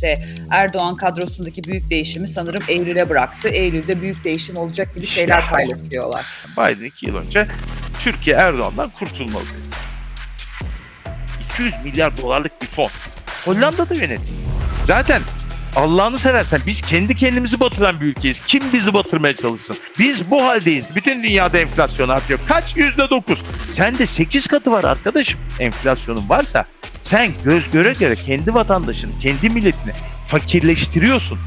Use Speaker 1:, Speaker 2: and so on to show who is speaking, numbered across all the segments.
Speaker 1: işte Erdoğan kadrosundaki büyük değişimi sanırım Eylül'e bıraktı. Eylül'de büyük değişim olacak gibi şeyler paylaşıyorlar.
Speaker 2: Biden iki yıl önce Türkiye Erdoğan'dan kurtulmalı dedi. 200 milyar dolarlık bir fon. Hollanda'da yönetiyor. Zaten Allah'ını seversen biz kendi kendimizi batıran bir ülkeyiz. Kim bizi batırmaya çalışsın? Biz bu haldeyiz. Bütün dünyada enflasyon artıyor. Kaç? Yüzde dokuz. Sen de sekiz katı var arkadaşım. Enflasyonun varsa sen göz göre göre kendi vatandaşını, kendi milletini fakirleştiriyorsun.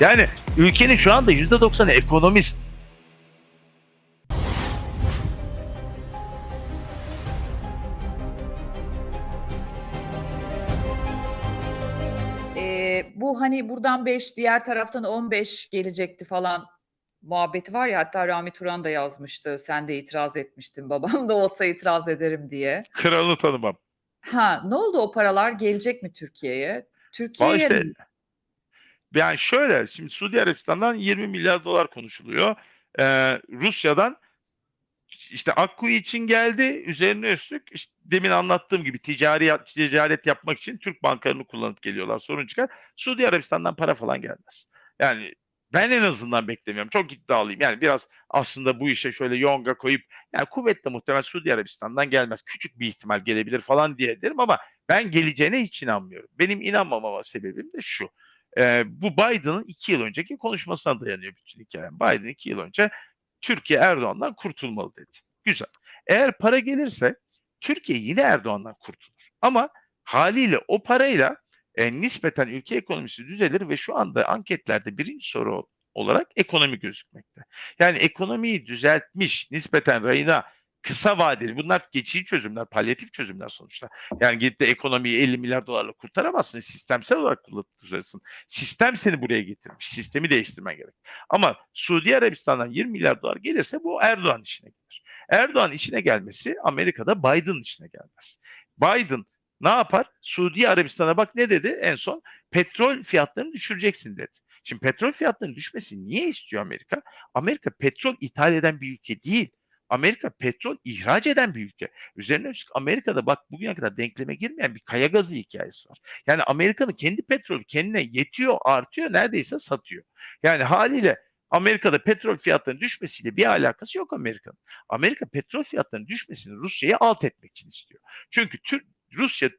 Speaker 2: Yani ülkenin şu anda yüzde doksanı ekonomist.
Speaker 1: Ee, bu hani buradan 5 diğer taraftan 15 gelecekti falan muhabbeti var ya hatta Rami Turan da yazmıştı. Sen de itiraz etmiştin babam da olsa itiraz ederim diye.
Speaker 2: Kralını tanımam.
Speaker 1: Ha ne oldu o paralar gelecek mi Türkiye'ye? Türkiye'ye
Speaker 2: işte yani şöyle şimdi Suudi Arabistan'dan 20 milyar dolar konuşuluyor. Ee, Rusya'dan işte Akkuyu için geldi. Üzerine üstlük işte demin anlattığım gibi ticari ticaret yapmak için Türk bankalarını kullanıp geliyorlar. Sorun çıkar. Suudi Arabistan'dan para falan gelmez. Yani ben en azından beklemiyorum. Çok iddialıyım. Yani biraz aslında bu işe şöyle yonga koyup yani kuvvetle muhtemel Suudi Arabistan'dan gelmez. Küçük bir ihtimal gelebilir falan diye derim ama ben geleceğine hiç inanmıyorum. Benim inanmamama sebebim de şu. Ee, bu Biden'ın iki yıl önceki konuşmasına dayanıyor bütün hikayem. Biden iki yıl önce Türkiye Erdoğan'dan kurtulmalı dedi. Güzel. Eğer para gelirse Türkiye yine Erdoğan'dan kurtulur. Ama haliyle o parayla e, nispeten ülke ekonomisi düzelir ve şu anda anketlerde birinci soru olarak ekonomi gözükmekte. Yani ekonomiyi düzeltmiş nispeten rayına kısa vadeli bunlar geçici çözümler, palyatif çözümler sonuçta. Yani gidip de ekonomiyi 50 milyar dolarla kurtaramazsın. Sistemsel olarak kurtarırsın. Sistem seni buraya getirmiş. Sistemi değiştirmen gerek. Ama Suudi Arabistan'dan 20 milyar dolar gelirse bu Erdoğan işine gelir. Erdoğan işine gelmesi Amerika'da Biden işine gelmez. Biden ne yapar? Suudi Arabistan'a bak ne dedi en son? Petrol fiyatlarını düşüreceksin dedi. Şimdi petrol fiyatlarının düşmesi niye istiyor Amerika? Amerika petrol ithal eden bir ülke değil. Amerika petrol ihraç eden bir ülke. Üzerine üstlük Amerika'da bak bugüne kadar denkleme girmeyen bir kaya gazı hikayesi var. Yani Amerika'nın kendi petrolü kendine yetiyor, artıyor, neredeyse satıyor. Yani haliyle Amerika'da petrol fiyatlarının düşmesiyle bir alakası yok Amerika'nın. Amerika petrol fiyatlarının düşmesini Rusya'ya alt etmek için istiyor. Çünkü Türk, Rusya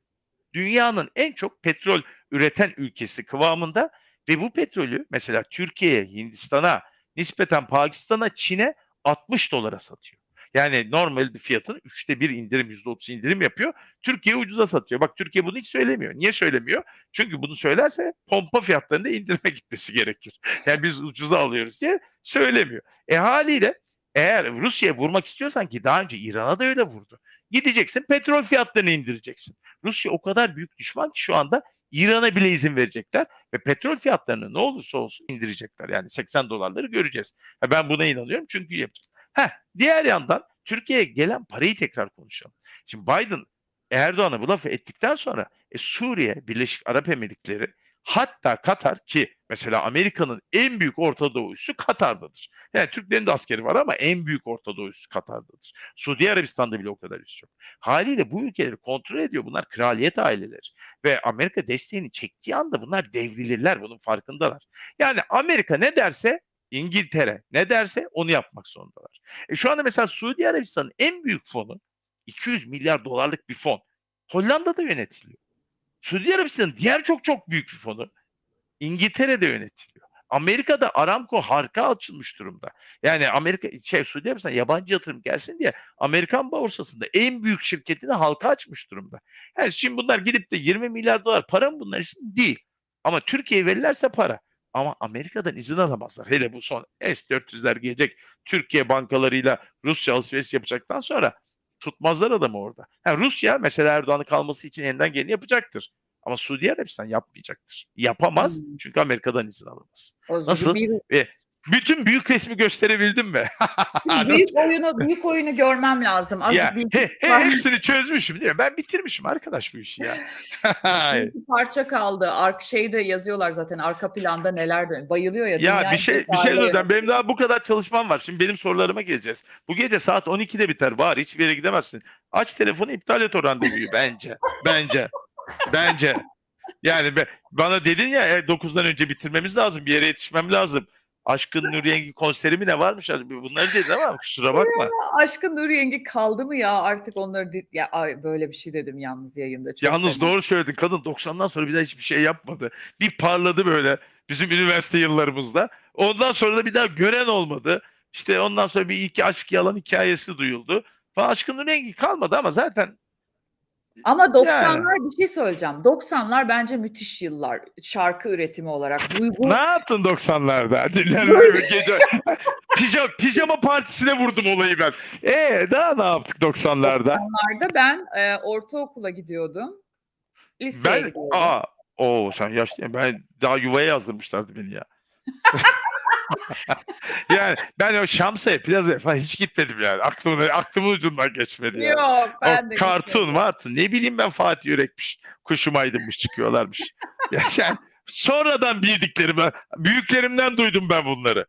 Speaker 2: dünyanın en çok petrol üreten ülkesi kıvamında ve bu petrolü mesela Türkiye'ye, Hindistan'a, nispeten Pakistan'a, Çin'e 60 dolara satıyor. Yani normal bir fiyatın üçte bir indirim, yüzde otuz indirim yapıyor. Türkiye ucuza satıyor. Bak Türkiye bunu hiç söylemiyor. Niye söylemiyor? Çünkü bunu söylerse pompa fiyatlarında indirime gitmesi gerekir. Yani biz ucuza alıyoruz diye söylemiyor. E haliyle eğer Rusya'ya vurmak istiyorsan ki daha önce İran'a da öyle vurdu. Gideceksin petrol fiyatlarını indireceksin. Rusya o kadar büyük düşman ki şu anda İran'a bile izin verecekler ve petrol fiyatlarını ne olursa olsun indirecekler. Yani 80 dolarları göreceğiz. Ben buna inanıyorum çünkü yapacağız. Heh, diğer yandan Türkiye'ye gelen parayı tekrar konuşalım. Şimdi Biden Erdoğan'a bu lafı ettikten sonra e, Suriye, Birleşik Arap Emirlikleri hatta Katar ki mesela Amerika'nın en büyük Orta Doğu üssü Katar'dadır. Yani Türklerin de askeri var ama en büyük Orta Doğu üssü Katar'dadır. Suudi Arabistan'da bile o kadar üs yok. Haliyle bu ülkeleri kontrol ediyor. Bunlar kraliyet aileleri. Ve Amerika desteğini çektiği anda bunlar devrilirler. Bunun farkındalar. Yani Amerika ne derse İngiltere ne derse onu yapmak zorundalar. E şu anda mesela Suudi Arabistan'ın en büyük fonu 200 milyar dolarlık bir fon. Hollanda'da yönetiliyor. Suudi Arabistan'ın diğer çok çok büyük bir fonu İngiltere'de yönetiliyor. Amerika'da Aramco harika açılmış durumda. Yani Amerika şey Suudi Arabistan yabancı yatırım gelsin diye Amerikan borsasında en büyük şirketini halka açmış durumda. Yani şimdi bunlar gidip de 20 milyar dolar para mı bunlar için? Değil. Ama Türkiye'ye verirlerse para. Ama Amerika'dan izin alamazlar. Hele bu son S-400'ler gelecek. Türkiye bankalarıyla Rusya alışveriş yapacaktan sonra tutmazlar adamı orada. Ha, Rusya mesela Erdoğan'ın kalması için elinden geleni yapacaktır. Ama Suudi Arabistan yapmayacaktır. Yapamaz
Speaker 1: Hmm.
Speaker 2: çünkü Amerika'dan izin alamaz.
Speaker 1: o
Speaker 2: Nasıl?
Speaker 1: bir-
Speaker 2: Ve bütün büyük resmi gösterebildim mi?
Speaker 1: büyük oyunu büyük oyunu görmem lazım. Azıcık
Speaker 2: ya,
Speaker 1: bir
Speaker 2: he, he, hepsini çözmüşüm değil mi? Ben bitirmişim arkadaş bu işi ya.
Speaker 1: bir parça kaldı. Ark şeyde yazıyorlar zaten arka planda neler dönüyor. Bayılıyor ya.
Speaker 2: Ya bir şey bir şey söyleyeceğim. Benim daha bu kadar çalışmam var. Şimdi benim sorularıma geleceğiz. Bu gece saat 12'de biter. Var hiçbir yere gidemezsin. Aç telefonu iptal et o randevuyu bence. Bence. Bence. Yani be- bana dedin ya e, 9'dan önce bitirmemiz lazım. Bir yere yetişmem lazım. Aşkın Nur Yengi konseri mi ne varmış? Bunları dedin ama kusura bakma.
Speaker 1: Aşkın Nur Yengi kaldı mı ya artık onları di- ya ay, böyle bir şey dedim yalnız yayında. Çok
Speaker 2: Yalnız
Speaker 1: fena.
Speaker 2: doğru söyledin. Kadın 90'dan sonra bir daha hiçbir şey yapmadı. Bir parladı böyle bizim üniversite yıllarımızda. Ondan sonra da bir daha gören olmadı. İşte ondan sonra bir iki aşk yalan hikayesi duyuldu. Falan aşkın Nur Yengi kalmadı ama zaten
Speaker 1: Ama 90'lar bir şey söyleyeceğim. 90'lar bence müthiş yıllar şarkı üretimi olarak. Duygu
Speaker 2: ne yaptın 90'larda? Dinlenme gece. pijama, pijama partisine vurdum olayı ben. E daha ne yaptık 90'larda?
Speaker 1: 90'larda ben e, ortaokula gidiyordum. Liseye
Speaker 2: Ben
Speaker 1: gidiyordum.
Speaker 2: aa o sen yaşlı ben daha yuvaya yazdırmışlardı beni ya. yani ben o Şamsa'ya, plazaya falan hiç gitmedim yani. Aklımın, aklımın ucundan geçmedi yani.
Speaker 1: Yok ben
Speaker 2: o
Speaker 1: de
Speaker 2: kartun martun ne bileyim ben Fatih Yürek'miş, Kuşum Aydın'mış çıkıyorlarmış. Ya- yani sonradan bildiklerim, büyüklerimden duydum ben bunları.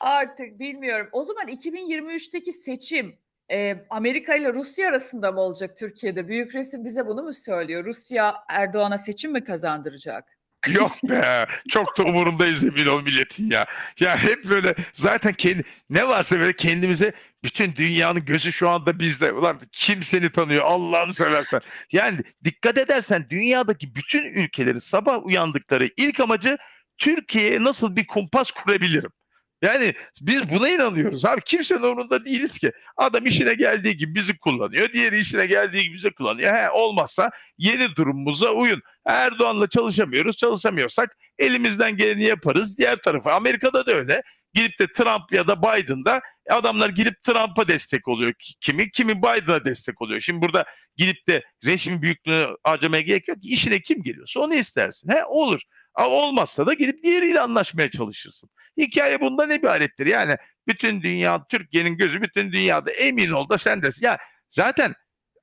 Speaker 1: Artık bilmiyorum. O zaman 2023'teki seçim e, Amerika ile Rusya arasında mı olacak Türkiye'de? Büyük resim bize bunu mu söylüyor? Rusya Erdoğan'a seçim mi kazandıracak?
Speaker 2: Yok be. Çok da umurundayız emin ol milletin ya. Ya hep böyle zaten kendi ne varsa böyle kendimize bütün dünyanın gözü şu anda bizde. Ulan kim seni tanıyor Allah'ını seversen. Yani dikkat edersen dünyadaki bütün ülkelerin sabah uyandıkları ilk amacı Türkiye'ye nasıl bir kumpas kurabilirim. Yani biz buna inanıyoruz abi. Kimsenin umurunda değiliz ki. Adam işine geldiği gibi bizi kullanıyor. Diğeri işine geldiği gibi bizi kullanıyor. He, olmazsa yeni durumumuza uyun. Erdoğan'la çalışamıyoruz. Çalışamıyorsak elimizden geleni yaparız. Diğer tarafa Amerika'da da öyle. Gidip de Trump ya da Biden'da adamlar gidip Trump'a destek oluyor. Ki- Kimi kimi Biden'a destek oluyor. Şimdi burada gidip de resmin büyüklüğünü harcamaya gerek yok. İşine kim geliyorsa onu istersin. He olur. Ama olmazsa da gidip diğeriyle anlaşmaya çalışırsın. Hikaye bundan ibarettir. Yani bütün dünya, Türkiye'nin gözü bütün dünyada emin ol da sen de. Ya zaten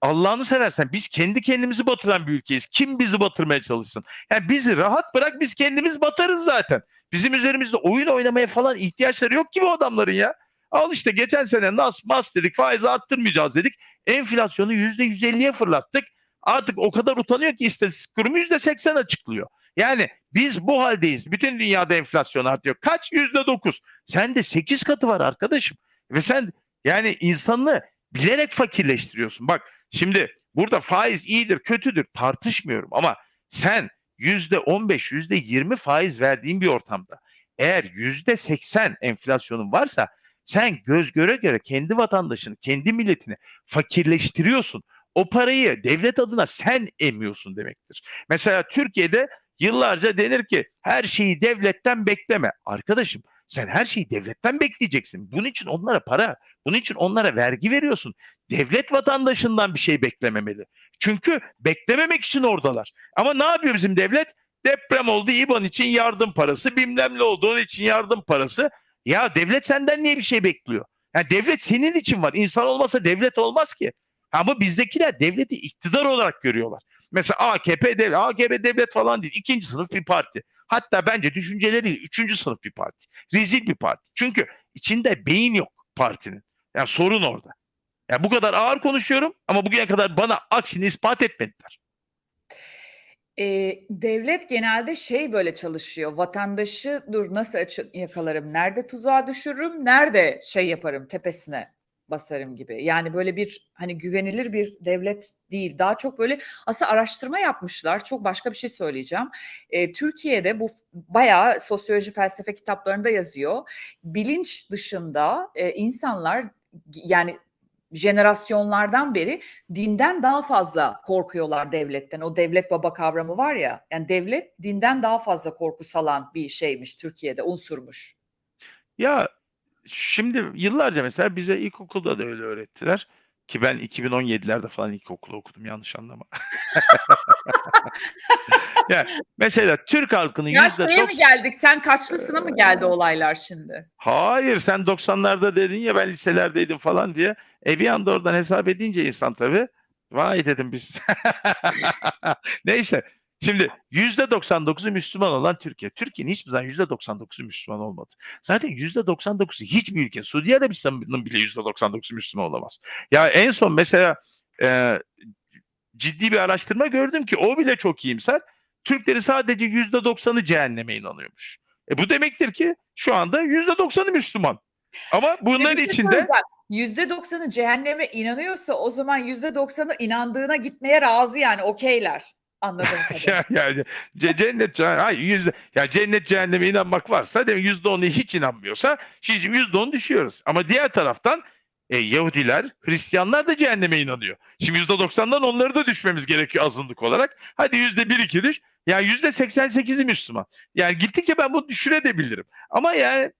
Speaker 2: Allah'ını seversen biz kendi kendimizi batıran bir ülkeyiz. Kim bizi batırmaya çalışsın? Yani bizi rahat bırak biz kendimiz batarız zaten. Bizim üzerimizde oyun oynamaya falan ihtiyaçları yok ki bu adamların ya. Al işte geçen sene nas mas dedik faizi arttırmayacağız dedik. Enflasyonu yüzde yüz elliye fırlattık. Artık o kadar utanıyor ki istatistik kurumu yüzde seksen açıklıyor. Yani biz bu haldeyiz. Bütün dünyada enflasyon artıyor. Kaç? Yüzde dokuz. Sen de sekiz katı var arkadaşım. Ve sen yani insanını bilerek fakirleştiriyorsun. Bak şimdi burada faiz iyidir kötüdür tartışmıyorum ama sen yüzde on beş yüzde yirmi faiz verdiğin bir ortamda eğer yüzde seksen enflasyonun varsa sen göz göre göre kendi vatandaşını, kendi milletini fakirleştiriyorsun. O parayı devlet adına sen emiyorsun demektir. Mesela Türkiye'de yıllarca denir ki her şeyi devletten bekleme. Arkadaşım sen her şeyi devletten bekleyeceksin. Bunun için onlara para, bunun için onlara vergi veriyorsun. Devlet vatandaşından bir şey beklememeli. Çünkü beklememek için oradalar. Ama ne yapıyor bizim devlet? Deprem oldu İBAN için yardım parası, bilmem ne oldu onun için yardım parası. Ya devlet senden niye bir şey bekliyor? Yani devlet senin için var. İnsan olmasa devlet olmaz ki. Ama bizdekiler devleti iktidar olarak görüyorlar. Mesela AKP devlet, AKP devlet falan değil. İkinci sınıf bir parti. Hatta bence düşünceleriyle üçüncü sınıf bir parti. Rezil bir parti. Çünkü içinde beyin yok partinin. Yani sorun orada. Yani bu kadar ağır konuşuyorum ama bugüne kadar bana aksini ispat etmediler.
Speaker 1: Ee, devlet genelde şey böyle çalışıyor. Vatandaşı dur nasıl yakalarım, nerede tuzağa düşürürüm, nerede şey yaparım tepesine basarım gibi. Yani böyle bir hani güvenilir bir devlet değil. Daha çok böyle aslında araştırma yapmışlar. Çok başka bir şey söyleyeceğim. Ee, Türkiye'de bu bayağı sosyoloji felsefe kitaplarında yazıyor. Bilinç dışında e, insanlar yani jenerasyonlardan beri dinden daha fazla korkuyorlar devletten. O devlet baba kavramı var ya. Yani devlet dinden daha fazla korku salan bir şeymiş Türkiye'de, unsurmuş.
Speaker 2: Ya şimdi yıllarca mesela bize ilkokulda da öyle öğrettiler. Ki ben 2017'lerde falan ilkokulu okudum yanlış anlama. ya mesela Türk halkının yüzde
Speaker 1: mi
Speaker 2: doksan-
Speaker 1: geldik? Sen kaçlısına mı geldi olaylar şimdi?
Speaker 2: Hayır sen 90'larda dedin ya ben liselerdeydim falan diye. E bir anda oradan hesap edince insan tabii. Vay dedim biz. Neyse. Şimdi %99'u Müslüman olan Türkiye. Türkiye'nin hiçbir zaman %99'u Müslüman olmadı. Zaten %99'u hiçbir ülke. Suudi Arabistan'ın bile %99'u Müslüman olamaz. Ya en son mesela e, ciddi bir araştırma gördüm ki o bile çok iyimser. Türkleri sadece %90'ı cehenneme inanıyormuş. E bu demektir ki şu anda %90'ı Müslüman. Ama bunların
Speaker 1: şey
Speaker 2: içinde
Speaker 1: söyleyeceğim. %90'ı cehenneme inanıyorsa o zaman %90'ı inandığına gitmeye razı yani okeyler. Kadarıyla.
Speaker 2: ya, yani ce- cennet cehennem, hayır yüzde ya cennet cehenneme inanmak varsa demek yüzde onu hiç inanmıyorsa şimdi yüzde on düşüyoruz. Ama diğer taraftan e, Yahudiler, Hristiyanlar da cehenneme inanıyor. Şimdi yüzde doksandan onları da düşmemiz gerekiyor azınlık olarak. Hadi yüzde bir iki düş. Yani yüzde seksen sekizi Müslüman. Yani gittikçe ben bunu düşürebilirim. Ama yani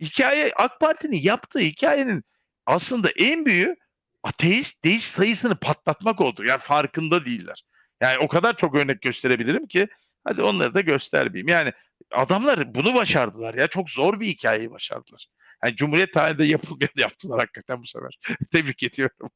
Speaker 2: hikaye AK Parti'nin yaptığı hikayenin aslında en büyüğü ateist, deist sayısını patlatmak oldu. Yani farkında değiller. Yani o kadar çok örnek gösterebilirim ki hadi onları da göstermeyeyim. Yani adamlar bunu başardılar ya. Çok zor bir hikayeyi başardılar. Yani Cumhuriyet tarihinde yapılmayanı yaptılar hakikaten bu sefer. Tebrik ediyorum.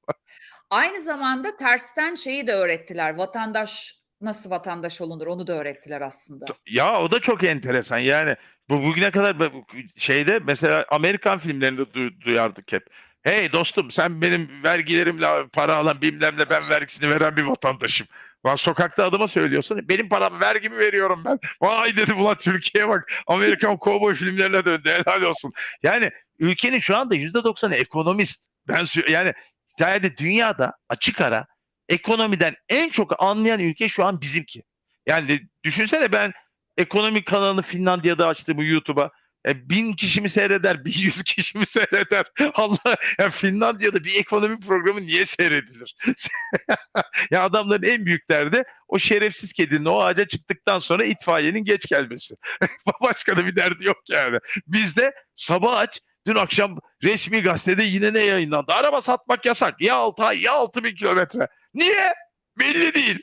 Speaker 1: Aynı zamanda tersten şeyi de öğrettiler. Vatandaş nasıl vatandaş olunur onu da öğrettiler aslında.
Speaker 2: Ya o da çok enteresan. Yani bu bugüne kadar şeyde mesela Amerikan filmlerinde du- duyardık hep. Hey dostum sen benim vergilerimle para alan bilmem ne ben vergisini veren bir vatandaşım. Lan sokakta adıma söylüyorsun. Benim param vergimi veriyorum ben. Vay dedim ulan Türkiye'ye bak. Amerikan kovboy filmlerine döndü. Helal olsun. Yani ülkenin şu anda %90'ı ekonomist. Ben yani yani dünyada açık ara ekonomiden en çok anlayan ülke şu an bizimki. Yani düşünsene ben ekonomik kanalını Finlandiya'da açtığımı YouTube'a. E, bin kişi mi seyreder, bin yüz kişi mi seyreder? Allah, ya Finlandiya'da bir ekonomi programı niye seyredilir? ya adamların en büyük derdi o şerefsiz kedinin o ağaca çıktıktan sonra itfaiyenin geç gelmesi. Başka da bir derdi yok yani. Bizde sabah aç, dün akşam resmi gazetede yine ne yayınlandı? Araba satmak yasak. Ya 6 ay ya 6 bin kilometre. Niye? Belli değil.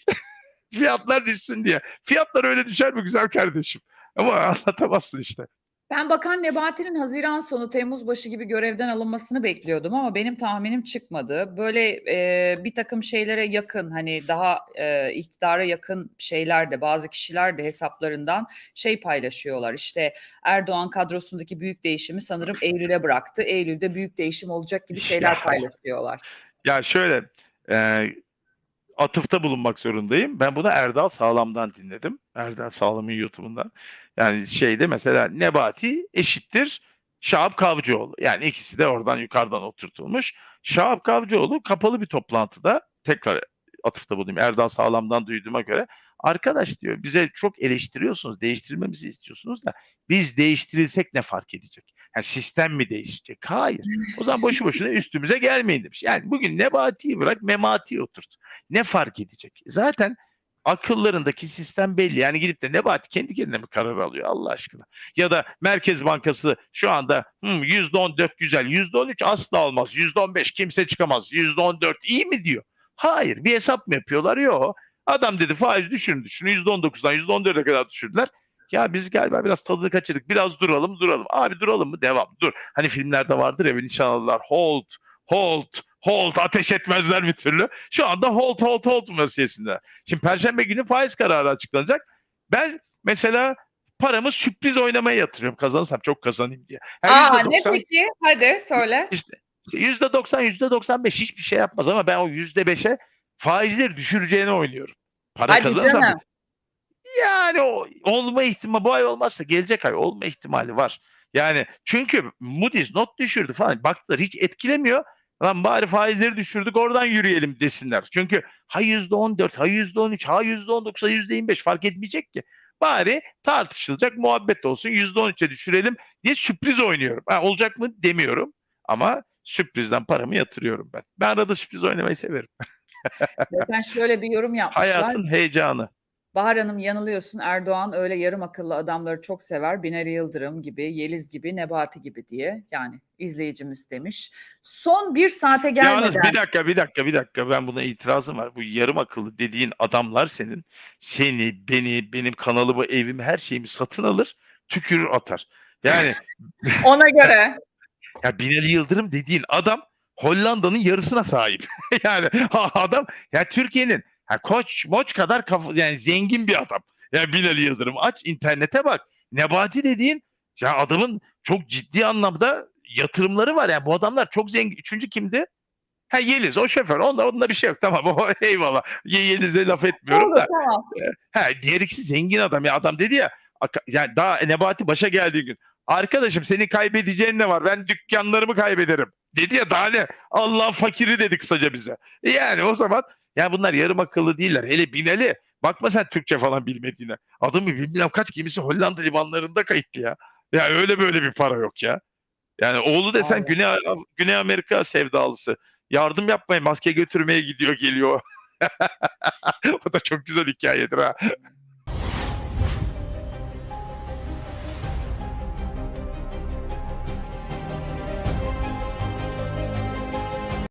Speaker 2: Fiyatlar düşsün diye. Fiyatlar öyle düşer mi güzel kardeşim? Ama anlatamazsın işte.
Speaker 1: Ben Bakan Nebati'nin Haziran sonu Temmuz başı gibi görevden alınmasını bekliyordum ama benim tahminim çıkmadı. Böyle e, bir takım şeylere yakın hani daha e, iktidara yakın şeyler de bazı kişiler de hesaplarından şey paylaşıyorlar. İşte Erdoğan kadrosundaki büyük değişimi sanırım Eylül'e bıraktı. Eylül'de büyük değişim olacak gibi şeyler
Speaker 2: Ya.
Speaker 1: paylaşıyorlar.
Speaker 2: Ya şöyle e, atıfta bulunmak zorundayım. Ben bunu Erdal Sağlam'dan dinledim. Erdal Sağlam'ın YouTube'undan. Yani şeyde mesela Nebati eşittir Şahap Kavcıoğlu. Yani ikisi de oradan yukarıdan oturtulmuş. Şahap Kavcıoğlu kapalı bir toplantıda tekrar atıfta bulunayım. Erdal Sağlam'dan duyduğuma göre arkadaş diyor bize çok eleştiriyorsunuz, değiştirilmemizi istiyorsunuz da biz değiştirilsek ne fark edecek? Yani sistem mi değişecek? Hayır. O zaman boşu boşuna üstümüze gelmeyin demiş. Yani bugün Nebati'yi bırak Memati'yi oturt. Ne fark edecek? Zaten akıllarındaki sistem belli. Yani gidip de Nebati kendi kendine mi karar alıyor Allah aşkına? Ya da Merkez Bankası şu anda "Hmm, %14 güzel, %13 asla olmaz, %15 kimse çıkamaz, %14 iyi mi diyor? Hayır. Bir hesap mı yapıyorlar? Yok. Adam dedi faiz düşürün düşürün. %19'dan %14'e kadar düşürdüler. Ya biz galiba biraz tadını kaçırdık. Biraz duralım duralım. Abi duralım mı? Devam. Dur. Hani filmlerde vardır ya nişanlılar. Hold, hold, hold. Ateş etmezler bir türlü. Şu anda hold, hold, hold vaziyetinde. Şimdi Perşembe günü faiz kararı açıklanacak. Ben mesela paramı sürpriz oynamaya yatırıyorum. Kazanırsam çok kazanayım diye. Yani
Speaker 1: Aa ne
Speaker 2: %90
Speaker 1: peki? Hadi söyle.
Speaker 2: işte yüzde doksan, yüzde doksan beş hiçbir şey yapmaz ama ben o yüzde beşe faizleri düşüreceğini oynuyorum. Para
Speaker 1: Hadi
Speaker 2: kazanırsam
Speaker 1: canım.
Speaker 2: yani o olma ihtimali bu ay olmazsa gelecek ay olma ihtimali var. Yani çünkü Moody's not düşürdü falan. Baktılar hiç etkilemiyor. Lan bari faizleri düşürdük oradan yürüyelim desinler. Çünkü ha yüzde on dört, ha yüzde on üç, ha yüzde on dokuz, ha yüzde yirmi beş fark etmeyecek ki. Bari tartışılacak muhabbet olsun yüzde on üçe düşürelim diye sürpriz oynuyorum. Ha, olacak mı demiyorum ama sürprizden paramı yatırıyorum ben. Ben arada sürpriz oynamayı severim.
Speaker 1: Zaten şöyle bir yorum yapmışlar.
Speaker 2: Hayatın heyecanı.
Speaker 1: Bahar Hanım yanılıyorsun. Erdoğan öyle yarım akıllı adamları çok sever. Binali Yıldırım gibi, Yeliz gibi, Nebati gibi diye. Yani izleyicimiz demiş. Son bir saate
Speaker 2: Yalnız
Speaker 1: gelmeden.
Speaker 2: bir dakika bir dakika bir dakika ben buna itirazım var. Bu yarım akıllı dediğin adamlar senin seni, beni, benim kanalımı, evimi, her şeyimi satın alır, tükürür atar. Yani
Speaker 1: Ona göre.
Speaker 2: ya Binali Yıldırım dediğin adam Hollanda'nın yarısına sahip. yani adam ya Türkiye'nin ha koç moç kadar kafa, yani zengin bir adam. Ya Binali Yıldırım aç internete bak. Nebati dediğin ya adamın çok ciddi anlamda yatırımları var. Yani bu adamlar çok zengin. Üçüncü kimdi? Ha Yeliz o şoför. Onda, onda bir şey yok. Tamam o eyvallah. Ye- Yeliz'e laf etmiyorum da. Ha diğer ikisi zengin adam. Ya adam dedi ya yani daha Nebati başa geldiği gün. Arkadaşım senin kaybedeceğin ne var? Ben dükkanlarımı kaybederim. Dedi ya daha ne? Allah fakiri dedi kısaca bize. Yani o zaman ya bunlar yarım akıllı değiller. Hele Binali. Bakma sen Türkçe falan bilmediğine. Adamı bilmem kaç gemisi Hollanda limanlarında kayıtlı ya. Ya öyle böyle bir para yok ya. Yani oğlu desen
Speaker 1: Aynen.
Speaker 2: Güney, Güney Amerika sevdalısı. Yardım yapmaya maske götürmeye gidiyor geliyor. o da çok güzel hikayedir ha.